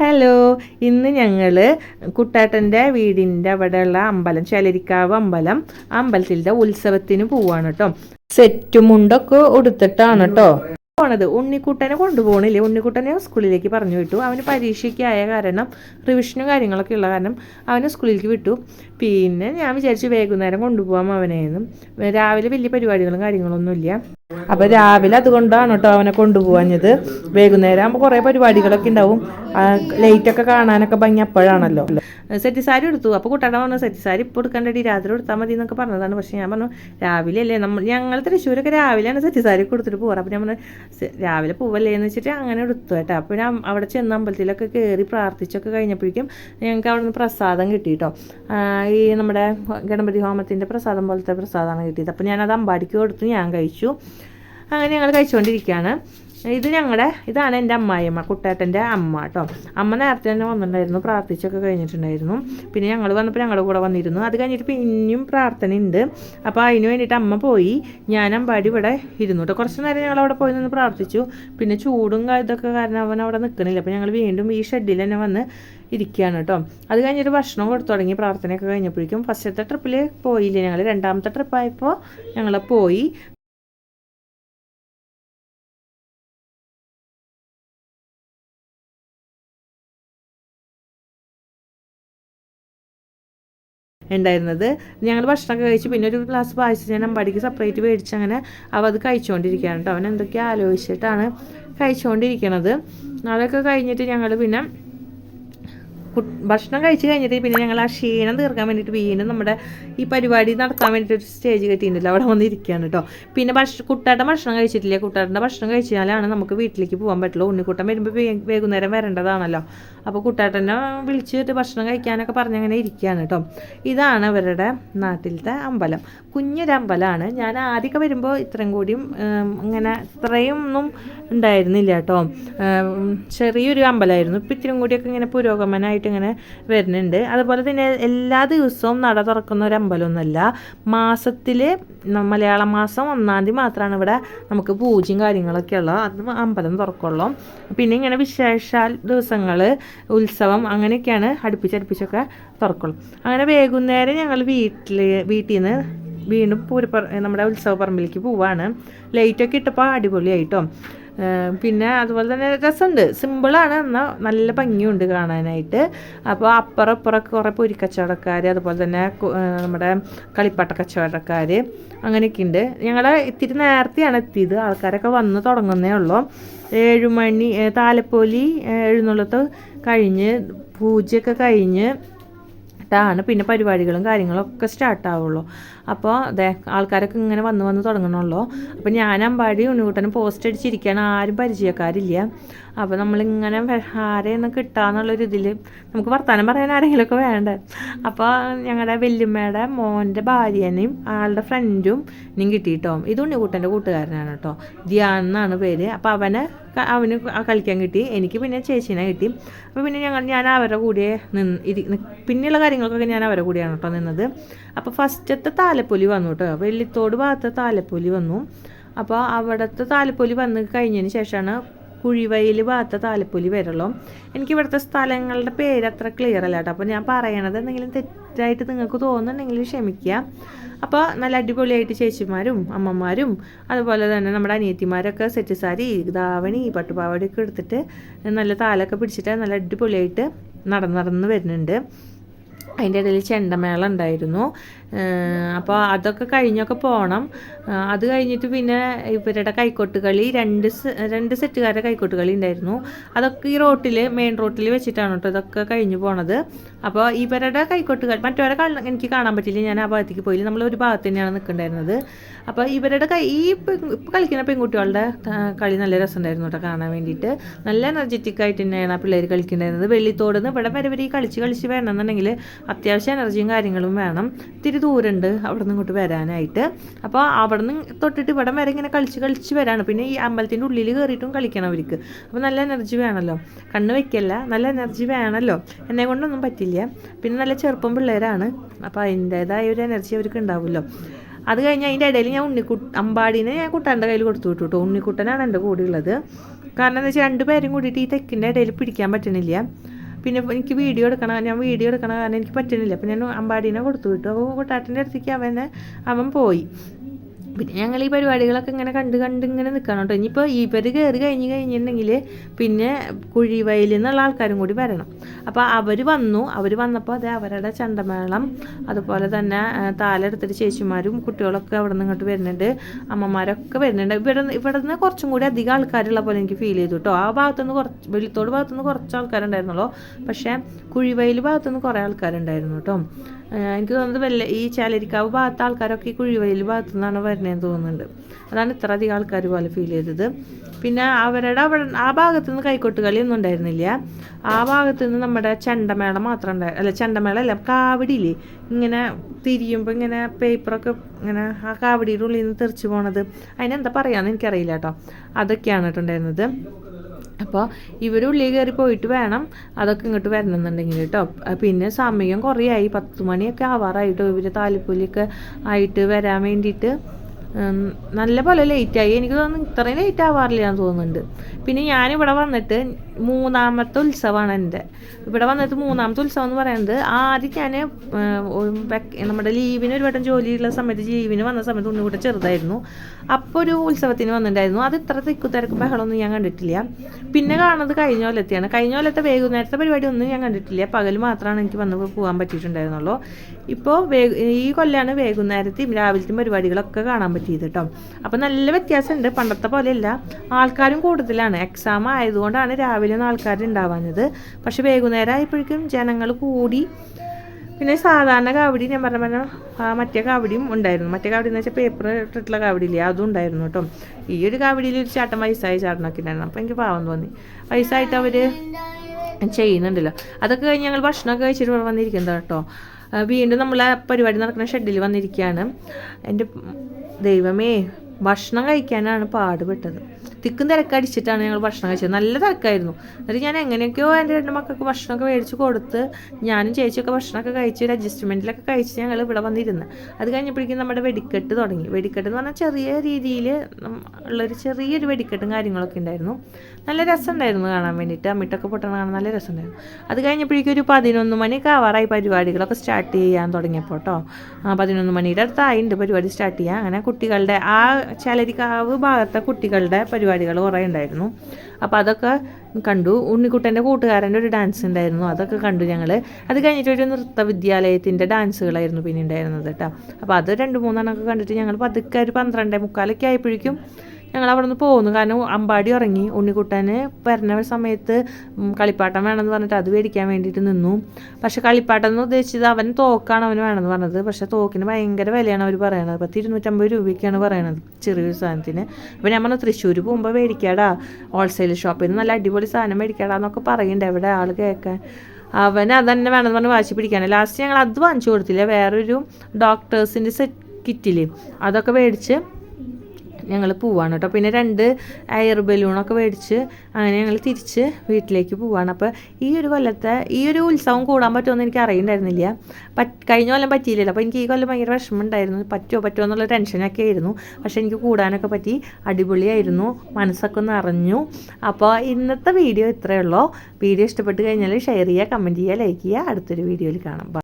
Hello ഇന്ന് ഞങ്ങൾ കുട്ടാട്ടന്റെ വീടിന്റെ അവിടെയുള്ള അമ്പലം ചേലരിക്കാവ് അമ്പലം അമ്പലത്തിന്റെ ഉത്സവത്തിന് പോവാണ് കേട്ടോ. സെറ്റും മുണ്ടൊക്കെ ഉടുത്തിട്ടാണ് കേട്ടോ. പോണത്. ഉണ്ണിക്കുട്ടനെ കൊണ്ടുപോകണില്ലേ ഉണ്ണിക്കുട്ടനെ സ്കൂളിലേക്ക് പറഞ്ഞു വിട്ടു. അവന് പരീക്ഷയ്ക്കായ കാരണം റിവിഷനും കാര്യങ്ങളൊക്കെ ഉള്ള കാരണം അവനെ സ്കൂളിലേക്ക് വിട്ടു. പിന്നെ ഞാൻ വിചാരിച്ചു വൈകുന്നേരം കൊണ്ടുപോകാം അവനെയെന്നും രാവിലെ വലിയ പരിപാടികളും കാര്യങ്ങളൊന്നുമില്ല. അപ്പോൾ രാവിലെ അതുകൊണ്ടാണ് കേട്ടോ അവനെ കൊണ്ടുപോകാഞ്ഞത് വൈകുന്നേരം ആകുമ്പോൾ കുറേ പരിപാടികളൊക്കെ ഉണ്ടാവും ലൈറ്റ് ഒക്കെ കാണാനൊക്കെ ഭംഗി അപ്പോഴാണല്ലോ. സെറ്റ് സാരി എടുത്തു. അപ്പോൾ കുട്ടാട പറഞ്ഞു സെറ്റ് സാരി ഇപ്പോൾ എടുക്കണ്ടടി രാത്രി എടുത്താൽ മതി എന്നൊക്കെ പറഞ്ഞതാണ്. പക്ഷേ ഞാൻ പറഞ്ഞു രാവിലെ അല്ലേ നമ്മൾ ഞങ്ങൾ തൃശ്ശൂരൊക്കെ രാവിലെയാണ് സെറ്റ് സാരി കൊടുത്തിട്ട് പോകാറ് അപ്പോൾ പറഞ്ഞു രാവിലെ പോവല്ലേ? എന്ന് വെച്ചിട്ട് അങ്ങനെ എടുത്തു കേട്ടോ. അപ്പോൾ ഞാൻ അവിടെ ചെന്ന അമ്പലത്തിലൊക്കെ കയറി പ്രാർത്ഥിച്ചൊക്കെ കഴിഞ്ഞപ്പോഴേക്കും ഞങ്ങൾക്ക് അവിടെ നിന്ന് പ്രസാദം കിട്ടി കേട്ടോ. ഈ നമ്മുടെ ഗണപതി ഹോമത്തിന്റെ പ്രസാദം പോലത്തെ പ്രസാദമാണ് കിട്ടിയത്. അപ്പോൾ ഞാനത് അമ്പാടിക്ക് കൊടുത്തു ഞാൻ കഴിച്ചു. അങ്ങനെ ഞങ്ങൾ കഴിച്ചുകൊണ്ടിരിക്കുകയാണ് ഇത് ഞങ്ങളുടെ ഇതാണ് എന്റെ അമ്മായിയമ്മ കുട്ടേട്ടന്റെ അമ്മ കേട്ടോ അമ്മ നേരത്തെ തന്നെ വന്നിട്ടുണ്ടായിരുന്നു പ്രാർത്ഥിച്ചൊക്കെ കഴിഞ്ഞിട്ടുണ്ടായിരുന്നു. പിന്നെ ഞങ്ങൾ വന്നപ്പോൾ ഞങ്ങളുടെ കൂടെ വന്നിരുന്നു. അത് കഴിഞ്ഞിട്ട് പിന്നെയും പ്രാർത്ഥന ഉണ്ട് അപ്പോൾ അതിന് വേണ്ടിയിട്ട് അമ്മ പോയി. ഞാൻ അമ്പാടി ഇവിടെ ഇരുന്നു കേട്ടോ കുറച്ച് നേരം ഞങ്ങൾ അവിടെ പോയി നിന്ന് പ്രാർത്ഥിച്ചു. പിന്നെ ചൂടും ഇതൊക്കെ കാരണം അവൻ അവിടെ നിൽക്കുന്നില്ല അപ്പോൾ ഞങ്ങൾ വീണ്ടും ഈ ഷെഡിൽ തന്നെ വന്ന് ഇരിക്കുകയാണ് കേട്ടോ അത് കഴിഞ്ഞിട്ട് ഭക്ഷണം കൊടുത്തു തുടങ്ങി. പ്രാർത്ഥനയൊക്കെ കഴിഞ്ഞപ്പോഴേക്കും ഫസ്റ്റത്തെ ട്രിപ്പിൽ പോയില്ല ഞങ്ങൾ രണ്ടാമത്തെ ട്രിപ്പായപ്പോൾ ഞങ്ങൾ പോയി. ഉണ്ടായിരുന്നത്. ഞങ്ങൾ ഭക്ഷണമൊക്കെ കഴിച്ച് പിന്നെ ഒരു ഗ്ലാസ് പായസം ഞാൻ അമ്പാടിക്ക് സെപ്പറേറ്റ് മേടിച്ച് അങ്ങനെ അവ അത് കഴിച്ചുകൊണ്ടിരിക്കുകയാണ് കേട്ടോ. അവൻ എന്തൊക്കെയോ ആലോചിച്ചിട്ടാണ് കഴിച്ചുകൊണ്ടിരിക്കണത് അതൊക്കെ കഴിഞ്ഞിട്ട് ഞങ്ങൾ പിന്നെ ഭക്ഷണം കഴിച്ച് കഴിഞ്ഞിട്ട് പിന്നെ ഞങ്ങൾ ആ ക്ഷീണം തീർക്കാൻ വേണ്ടിയിട്ട് വീണ്ടും നമ്മുടെ ഈ പരിപാടി നടത്താൻ വേണ്ടിയിട്ട് ഒരു സ്റ്റേജ് കെട്ടിയിട്ടുണ്ടല്ലോ. അവിടെ വന്ന് ഇരിക്കുകയാണ് കേട്ടോ. പിന്നെ ഭക്ഷ കുട്ടാട്ടൻ ഭക്ഷണം കഴിച്ചിട്ടില്ല? കുട്ടാട്ടന്റെ ഭക്ഷണം കഴിച്ചാലാണ് നമുക്ക് വീട്ടിലേക്ക് പോകാൻ പറ്റുള്ളൂ. ഉണ്ണിക്കുട്ടൻ വരുമ്പോൾ വൈകുന്നേരം വരേണ്ടതാണല്ലോ. അപ്പോൾ കുട്ടാട്ടനെ വിളിച്ചിട്ട് ഭക്ഷണം കഴിക്കാനൊക്കെ പറഞ്ഞങ്ങനെ ഇരിക്കുകയാണ് കേട്ടോ. ഇതാണ് അവരുടെ നാട്ടിലത്തെ അമ്പലം. കുഞ്ഞൊരു അമ്പലമാണ് ഞാൻ ആദ്യമൊക്കെ വരുമ്പോൾ ഇത്രയും കൂടിയും അങ്ങനെ ഇത്രയും ഒന്നും ഉണ്ടായിരുന്നില്ല കേട്ടോ. ചെറിയൊരു അമ്പലമായിരുന്നു ഇപ്പം ഇത്രയും കൂടിയൊക്കെ ഇങ്ങനെ പുരോഗമനമായിട്ട് ഇങ്ങനെ വരുന്നുണ്ട്. അതുപോലെ തന്നെ എല്ലാ ദിവസവും നട തുറക്കുന്ന ഒരു അമ്പലമൊന്നുമല്ല. മാസത്തിൽ മലയാള മാസം ഒന്നാം തീയതി മാത്രമാണ് ഇവിടെ നമുക്ക് പൂജയും കാര്യങ്ങളൊക്കെ ഉള്ളത് അത് അമ്പലം തുറക്കുള്ളൂ. പിന്നെ ഇങ്ങനെ വിശേഷാൽ ദിവസങ്ങൾ ഉത്സവം അങ്ങനെയൊക്കെയാണ് അടുപ്പിച്ചടുപ്പിച്ചൊക്കെ തുറക്കുള്ളൂ. അങ്ങനെ വൈകുന്നേരം ഞങ്ങൾ വീട്ടിൽ വീട്ടിൽ നിന്ന് വീണ്ടും പൂരപ്പറ നമ്മുടെ ഉത്സവ പറമ്പിലേക്ക് പോവാണ് ലൈറ്റൊക്കെ ഇട്ടപ്പോൾ അടിപൊളിയായിട്ടോ. പിന്നെ അതുപോലെ തന്നെ രസമുണ്ട്. സിമ്പിളാണ് എന്നാൽ നല്ല ഭംഗിയുണ്ട് കാണാനായിട്ട്. അപ്പോൾ അപ്പുറം ഇപ്പുറമൊക്കെ കുറേ പൊരിക്കച്ചവടക്കാർ അതുപോലെ തന്നെ നമ്മുടെ കളിപ്പാട്ട കച്ചവടക്കാർ അങ്ങനെയൊക്കെ ഉണ്ട്. ഞങ്ങൾ ഇത്തിരി നേരത്തെയാണ് എത്തിയത്. ആൾക്കാരൊക്കെ വന്ന് തുടങ്ങുന്നേ ഉള്ളൂ. ഏഴുമണി താലപ്പൊലി എഴുന്നള്ളത്ത് കഴിഞ്ഞ് പൂജയൊക്കെ കഴിഞ്ഞ് ാണ് പിന്നെ പരിപാടികളും കാര്യങ്ങളൊക്കെ സ്റ്റാർട്ട് സ്റ്റാർട്ടാവുള്ളൂ അപ്പോൾ അതെ ആൾക്കാരൊക്കെ ഇങ്ങനെ വന്ന് വന്ന് തുടങ്ങണമല്ലോ അപ്പോൾ ഞാൻ അമ്പാടി ഉണ്ണിക്കുട്ടനും പോസ്റ്റ് അടിച്ചിരിക്കുകയാണ് ആരും പരിചയക്കാരില്ല. അപ്പോൾ നമ്മളിങ്ങനെ ആരെയൊന്ന് കിട്ടാന്നുള്ളൊരു ഇതിൽ നമുക്ക് വർത്തമാനം പറയാൻ ആരെങ്കിലുമൊക്കെ വേണ്ടേ? അപ്പോൾ ഞങ്ങളുടെ വല്യമ്മയുടെ മോന്റെ ഭാര്യനെയും ആളുടെ ഫ്രണ്ടും ഇനിയും കിട്ടിയിട്ടോ ഇത് ഉണ്ണിക്കുട്ടന്റെ കൂട്ടുകാരനാണ് കേട്ടോ. ധ്യാൻ എന്നാണ് പേര്. അപ്പോൾ അവനെ അവന് കളിക്കാൻ കിട്ടി. എനിക്ക് പിന്നെ ചേച്ചീനെ കിട്ടി. അപ്പോൾ പിന്നെ ഞങ്ങൾ ഞാൻ അവരുടെ കൂടെ നിന്ന് ഇരി പിന്നെയുള്ള കാര്യങ്ങൾക്കൊക്കെ ഞാൻ അവരുടെ കൂടെയാണ് കേട്ടോ നിന്നത്. അപ്പോൾ ഫസ്റ്റത്തെ താലപ്പൊലി വന്നു കേട്ടോ. വെള്ളിത്തോട് ഭാഗത്തെ താലപ്പൊലി വന്നു. അപ്പോൾ അവിടുത്തെ താലപ്പൊലി വന്ന് കഴിഞ്ഞതിന് ശേഷമാണ് കുഴിവയിൽ ഭാഗത്തെ താലപ്പൊലി വരുള്ളൂ എനിക്ക് ഇവിടുത്തെ സ്ഥലങ്ങളുടെ പേര് അത്ര ക്ലിയർ അല്ല കേട്ടോ. അപ്പോൾ ഞാൻ പറയണത് എന്തെങ്കിലും തെറ്റായിട്ട് നിങ്ങൾക്ക് തോന്നുന്നുണ്ടെങ്കിൽ ക്ഷമിക്കുക. അപ്പോൾ നല്ല അടിപൊളിയായിട്ട് ചേച്ചിമാരും അമ്മമാരും അതുപോലെ തന്നെ നമ്മുടെ അനിയത്തിമാരൊക്കെ സെറ്റ് സാരി ധാവണി പട്ടുപാവാടിയൊക്കെ എടുത്തിട്ട് നല്ല താലൊക്കെ പിടിച്ചിട്ട് നല്ല അടിപൊളിയായിട്ട് നടന്ന് നടന്ന് വരുന്നുണ്ട്. അതിന്റെ ഇടയിൽ ചെണ്ടമേള ഉണ്ടായിരുന്നു. അപ്പോൾ അതൊക്കെ കഴിഞ്ഞൊക്കെ പോകണം അത് കഴിഞ്ഞിട്ട് പിന്നെ ഇവരുടെ കൈക്കോട്ട് കളി രണ്ട് രണ്ട് സെറ്റുകാരുടെ കൈക്കോട്ട് കളി ഉണ്ടായിരുന്നു. അതൊക്കെ ഈ റോട്ടിൽ മെയിൻ റോട്ടിൽ വെച്ചിട്ടാണ് കേട്ടോ ഇതൊക്കെ കഴിഞ്ഞു പോണത്. അപ്പോൾ ഇവരുടെ കൈക്കോട്ട് കളി മറ്റവരെ എനിക്ക് കാണാൻ പറ്റില്ല ഞാൻ ആ ഭാഗത്തേക്ക് പോയില്ല. നമ്മൾ ഒരു ഭാഗത്ത് തന്നെയാണ് നിൽക്കുന്നുണ്ടായിരുന്നത് അപ്പോൾ ഇവരുടെ കൈ ഈ ഇപ്പോൾ കളിക്കുന്ന പെൺകുട്ടികളുടെ കളി നല്ല രസമുണ്ടായിരുന്നു കേട്ടോ കാണാൻ വേണ്ടിയിട്ട്. നല്ല എനർജറ്റിക് ആയിട്ട് തന്നെയാണ് ആ പിള്ളേർ കളിക്കുന്നുണ്ടായിരുന്നത് വെള്ളിത്തോട് നിന്ന് ഇവിടെ വരെ ഇവർ ഈ കളിച്ച് കളിച്ച് വരണമെന്നുണ്ടെങ്കിൽ അത്യാവശ്യം എനർജിയും കാര്യങ്ങളും വേണം. ഇത്തിരി ദൂരമുണ്ട് അവിടെ നിന്ന് ഇങ്ങോട്ട് വരാനായിട്ട്. അപ്പോൾ അവിടെ നിന്ന് തൊട്ടിട്ട് ഇവിടം വരെ ഇങ്ങനെ കളിച്ച് കളിച്ച് വരാണ്. പിന്നെ ഈ അമ്പലത്തിന്റെ ഉള്ളിൽ കയറിയിട്ടും കളിക്കണം അവർക്ക്. അപ്പോൾ നല്ല എനർജി വേണമല്ലോ. കണ്ണ് വയ്ക്കല്ല നല്ല എനർജി വേണമല്ലോ. എന്നെ കൊണ്ടൊന്നും പറ്റില്ല. പിന്നെ നല്ല ചെറുപ്പം പിള്ളേരാണ്. അപ്പോൾ അതിന്റേതായ ഒരു എനർജി അവർക്ക് ഉണ്ടാവുമല്ലോ. അത് കഴിഞ്ഞ് അതിന്റെ ഇടയിൽ ഞാൻ ഉണ്ണിക്കുട്ട് അമ്പാടീനെ ഞാൻ കുട്ടാന്റെ കയ്യിൽ കൊടുത്തു വിട്ടു കേട്ടോ. ഉണ്ണിക്കുട്ടനാണ് എന്റെ കൂടെ ഉള്ളത്. കാരണം എന്താ വെച്ചാൽ രണ്ട് പേരും കൂടിയിട്ട് ഈ തെക്കിന്റെ ഇടയിൽ പിടിക്കാൻ പറ്റണില്ല. പിന്നെ എനിക്ക് വീഡിയോ എടുക്കണം. ഞാൻ വീഡിയോ എടുക്കണം കാരണം എനിക്ക് പറ്റണില്ല. അപ്പം ഞാൻ അമ്പാടീനെ കൊടുത്തു വിട്ടു. അപ്പോൾ കുട്ടാട്ടിന്റെ അടുത്തേക്ക് അവനെ അവൻ പോയി. പിന്നെ ഞങ്ങൾ ഈ പരിപാടികളൊക്കെ ഇങ്ങനെ കണ്ട് കണ്ട് ഇങ്ങനെ നിൽക്കണം കേട്ടോ. ഇനിയിപ്പോൾ ഇവർ കയറി കഴിഞ്ഞ് കഴിഞ്ഞിട്ടുണ്ടെങ്കിൽ പിന്നെ കുഴിവയലിൽ നിന്നുള്ള ആൾക്കാരും കൂടി വരണം. അപ്പോൾ അവർ വന്നു. അവർ വന്നപ്പോൾ അത് അവരുടെ ചണ്ടമേളം അതുപോലെ തന്നെ താലെടുത്തിട്ട് ചേച്ചിമാരും കുട്ടികളൊക്കെ അവിടെ നിന്ന് ഇങ്ങോട്ട് വരുന്നുണ്ട്. അമ്മമാരൊക്കെ വരുന്നുണ്ട്. ഇവിടെ ഇവിടെ നിന്ന് കുറച്ചും കൂടി അധികം ആൾക്കാരുള്ള പോലെ എനിക്ക് ഫീൽ ചെയ്തു കേട്ടോ ആ ഭാഗത്തുനിന്ന് കുറച്ച് വെളിത്തോട് ഭാഗത്തുനിന്ന് കുറച്ച് ആൾക്കാരുണ്ടായിരുന്നുള്ളൂ. പക്ഷേ കുഴിവയൽ ഭാഗത്തുനിന്ന് കുറേ ആൾക്കാരുണ്ടായിരുന്നു കേട്ടോ എനിക്ക് തോന്നുന്നത് വല്ല ഈ ചാലരിക്കാവ് ഭാഗത്തെ ആൾക്കാരൊക്കെ ഈ കുഴിവയൽ ഭാഗത്തു നിന്നാണ് വരുന്നതെന്ന് തോന്നുന്നുണ്ട്. അതാണ് ഇത്ര അധികം ആൾക്കാർ പോലെ ഫീൽ ചെയ്തത്. പിന്നെ അവരുടെ അവിടെ ആ ഭാഗത്തുനിന്ന് കൈക്കൊട്ട് കളിയൊന്നും ഉണ്ടായിരുന്നില്ല. ആ ഭാഗത്തു നിന്ന് നമ്മുടെ ചെണ്ടമേള മാത്രം ഉണ്ടായി അല്ല ചെണ്ടമേള അല്ല കാവടിയില്ലേ? ഇങ്ങനെ തിരിയുമ്പോൾ ഇങ്ങനെ പേപ്പറൊക്കെ ഇങ്ങനെ ആ കാവടിയുടെ ഉള്ളിൽ നിന്ന് തെറിച്ച് പോണത്. അതിനെന്താ പറയാന്ന് എനിക്കറിയില്ല കേട്ടോ. അതൊക്കെയാണ് കേട്ടോ ഉണ്ടായിരുന്നത്. അപ്പോൾ ഇവർ ഉള്ളിൽ കയറി പോയിട്ട് വേണം അതൊക്കെ ഇങ്ങോട്ട് വരണമെന്നുണ്ടെങ്കിൽ കേട്ടോ. പിന്നെ സമയം കുറേ ആയി പത്ത് മണിയൊക്കെ ആവാറായിട്ടോ. ഇവർ താലിപ്പൊലിയൊക്കെ ആയിട്ട് വരാൻ വേണ്ടിയിട്ട് നല്ല പോലെ ലേറ്റായി എനിക്ക് തോന്നുന്നു ഇത്രയും ലേറ്റ് ആവാറില്ല എന്ന് തോന്നുന്നുണ്ട്. പിന്നെ ഞാനിവിടെ വന്നിട്ട് മൂന്നാമത്തെ ഉത്സവമാണ് എന്റെ. ഇവിടെ വന്നിട്ട് മൂന്നാമത്തെ ഉത്സവം എന്ന് പറയുന്നത് ആദ്യം ഞാൻ നമ്മുടെ ലീവിന് ഒരു വട്ടം ജോലിയുള്ള സമയത്ത് ലീവിന് വന്ന സമയത്ത് ഒന്നും കൂടെ ചെറുതായിരുന്നു. അപ്പോൾ ഒരു ഉത്സവത്തിന് വന്നിട്ടുണ്ടായിരുന്നു. അത് ഇത്ര തിക്കു തിരക്കും ബഹളമൊന്നും ഞാൻ കണ്ടിട്ടില്ല. പിന്നെ കാണുന്നത് കഴിഞ്ഞ കൊല്ലത്തെയാണ്. കഴിഞ്ഞ കൊല്ലത്തെ വൈകുന്നേരത്തെ പരിപാടി ഒന്നും ഞാൻ കണ്ടിട്ടില്ല. പകൽ മാത്രമാണ് എനിക്ക് വന്ന് പോകാൻ പറ്റിയിട്ടുണ്ടായിരുന്നുള്ളൂ. ഇപ്പോൾ ഈ കൊല്ലാണ് വൈകുന്നേരത്തെയും രാവിലത്തെയും പരിപാടികളൊക്കെ കാണാൻ പറ്റിയത് കേട്ടോ. അപ്പോൾ നല്ല വ്യത്യാസമുണ്ട്. പണ്ടത്തെ പോലെയല്ല. ആൾക്കാരും കൂടുതലാണ്. എക്സാം ആയതുകൊണ്ടാണ് രാവിലെ ഒന്നും ആൾക്കാർ ഉണ്ടാവാഞ്ഞത് പക്ഷെ വൈകുന്നേരം ആയപ്പോഴേക്കും ജനങ്ങൾ കൂടി പിന്നെ സാധാരണ കാവടി ഞാൻ പറഞ്ഞ പറഞ്ഞ ആ മറ്റേ കാവടിയും ഉണ്ടായിരുന്നു. മറ്റേ കാവടി എന്ന് വെച്ചാൽ പേപ്പർ ഇട്ടിട്ടുള്ള കാവടിയില്ലേ അതും ഉണ്ടായിരുന്നു കേട്ടോ. ഈ ഒരു കാവടിയിൽ ഒരു ചേട്ടൻ വയസ്സായ ചാട്ടനൊക്കെ ഉണ്ടായിരുന്നു. അപ്പോൾ എനിക്ക് പാവം തോന്നി. വയസ്സായിട്ട് അവർ ചെയ്യുന്നുണ്ടല്ലോ. അതൊക്കെ കഴിഞ്ഞ് ഞങ്ങൾ ഭക്ഷണമൊക്കെ കഴിച്ചിട്ട് വന്നിരിക്കുന്നത് കേട്ടോ വീണ്ടും വീണ്ടും നമ്മളെ പരിപാടി നടക്കുന്ന ഷെഡിൽ വന്നിരിക്കുകയാണ്. എന്റെ ദൈവമേ ഭക്ഷണം കഴിക്കാനാണ് പാടുപെട്ടത്. തിക്കും തിരക്കടിച്ചിട്ടാണ് ഞങ്ങൾ ഭക്ഷണം കഴിച്ചത്. നല്ല തിരക്കായിരുന്നു. എന്നിട്ട് ഞാൻ എങ്ങനെയൊക്കെയോ എന്റെ രണ്ട് മക്കൾക്ക് ഭക്ഷണമൊക്കെ മേടിച്ച് കൊടുത്ത് ഞാനും ചേച്ചിയൊക്കെ ഭക്ഷണമൊക്കെ കഴിച്ച് ഒരു അഡ്ജസ്റ്റ്മെന്റിലൊക്കെ കഴിച്ച് ഞങ്ങൾ ഇവിടെ വന്നിരുന്നു. അത് കഴിഞ്ഞപ്പോഴേക്കും നമ്മുടെ വെടിക്കെട്ട് തുടങ്ങി. വെടിക്കെട്ട് എന്ന് പറഞ്ഞാൽ ചെറിയ രീതിയിൽ ഉള്ളൊരു ചെറിയൊരു വെടിക്കെട്ടും കാര്യങ്ങളൊക്കെ ഉണ്ടായിരുന്നു. നല്ല രസമുണ്ടായിരുന്നു കാണാൻ വേണ്ടിയിട്ട്. അമ്മിട്ടൊക്കെ പൊട്ടണ കാണാൻ നല്ല രസമുണ്ടായിരുന്നു. അത് കഴിഞ്ഞപ്പോഴേക്കും ഒരു പതിനൊന്ന് മണിയൊക്കെ ആവാറായി പരിപാടികളൊക്കെ സ്റ്റാർട്ട് ചെയ്യാൻ തുടങ്ങിയപ്പോൾ കേട്ടോ ആ പതിനൊന്ന് മണിയുടെ അടുത്തായിട്ടുണ്ട് പരിപാടി സ്റ്റാർട്ട് ചെയ്യാൻ. അങ്ങനെ കുട്ടികളുടെ ആ ചലരിക്കാവ് ഭാഗത്തെ കുട്ടികളുടെ പരിപാടികൾ കുറേ ഉണ്ടായിരുന്നു. അപ്പോൾ അതൊക്കെ കണ്ടു. ഉണ്ണിക്കുട്ടന്റെ കൂട്ടുകാരന്റെ ഒരു ഡാൻസ് ഉണ്ടായിരുന്നു. അതൊക്കെ കണ്ടു ഞങ്ങൾ അത് കഴിഞ്ഞിട്ട് ഒരു നൃത്ത വിദ്യാലയത്തിന്റെ ഡാൻസുകളായിരുന്നു പിന്നെ ഉണ്ടായിരുന്നത് കേട്ടോ. അപ്പോൾ അത് രണ്ട് മൂന്നെണ്ണമൊക്കെ കണ്ടിട്ട് ഞങ്ങൾ പതുക്കെ ഒരു പന്ത്രണ്ടേ മുക്കാലൊക്കെ ആയപ്പോഴേക്കും ഞങ്ങൾ അവിടെ നിന്ന് പോകുന്നു കാരണം അമ്പാടി ഇറങ്ങി ഉണ്ണിക്കുട്ടന് വരുന്ന സമയത്ത് കളിപ്പാട്ടം വേണമെന്ന് പറഞ്ഞിട്ട് അത് മേടിക്കാൻ വേണ്ടിയിട്ട് നിന്നു. പക്ഷേ കളിപ്പാട്ടം എന്ന് ഉദ്ദേശിച്ചത് അവൻ തോക്കാണ് അവന് വേണമെന്ന് പറഞ്ഞത്. പക്ഷേ തോക്കിന് ഭയങ്കര വിലയാണ് അവർ പറയണത്. പത്ത് ഇരുന്നൂറ്റമ്പത് രൂപയ്ക്കാണ് പറയണത് ചെറിയൊരു സാധനത്തിന്. അപ്പോൾ ഞാൻ പറഞ്ഞു തൃശ്ശൂർ പോകുമ്പോൾ മേടിക്കാടാ. ഹോൾസെയിൽ ഷോപ്പിൽ നിന്ന് നല്ല അടിപൊളി സാധനം മേടിക്കാടാ എന്നൊക്കെ പറയുന്നുണ്ട് എവിടെ ആൾ കേൾക്കാൻ അവൻ അതന്നെ വേണമെന്ന് പറഞ്ഞ് വാശി പിടിക്കാണ്. ലാസ്റ്റ് ഞങ്ങൾ അത് വാങ്ങിച്ചു കൊടുത്തില്ല. വേറൊരു ഡോക്ടേഴ്സിന്റെ സെറ്റ് കിറ്റിൽ അതൊക്കെ മേടിച്ച് ഞങ്ങൾ പോവാണ് കേട്ടോ പിന്നെ രണ്ട് എയർ ബലൂണൊക്കെ മേടിച്ച് അങ്ങനെ ഞങ്ങൾ തിരിച്ച് വീട്ടിലേക്ക് പോവാണ്. അപ്പോൾ ഈ ഒരു കൊല്ലത്തെ ഈ ഒരു ഉത്സവം കൂടാൻ പറ്റുമെന്ന് എനിക്ക് അറിയണ്ടായിരുന്നില്ല. പറ്റ് കഴിഞ്ഞ കൊല്ലം പറ്റിയില്ലല്ലോ. അപ്പോൾ എനിക്ക് ഈ കൊല്ലം ഭയങ്കര വിഷമമുണ്ടായിരുന്നു. പറ്റുമോ പറ്റുമോ എന്നുള്ള ടെൻഷനൊക്കെ ആയിരുന്നു. പക്ഷേ എനിക്ക് കൂടാനൊക്കെ പറ്റി അടിപൊളിയായിരുന്നു. മനസ്സൊക്കെ നിറഞ്ഞു. അപ്പോൾ ഇന്നത്തെ വീഡിയോ ഇത്രയേ ഉള്ളൂ. വീഡിയോ ഇഷ്ടപ്പെട്ട് കഴിഞ്ഞാൽ ഷെയർ ചെയ്യുക കമന്റ് ചെയ്യുക ലൈക്ക് ചെയ്യുക. അടുത്തൊരു വീഡിയോയിൽ കാണാം.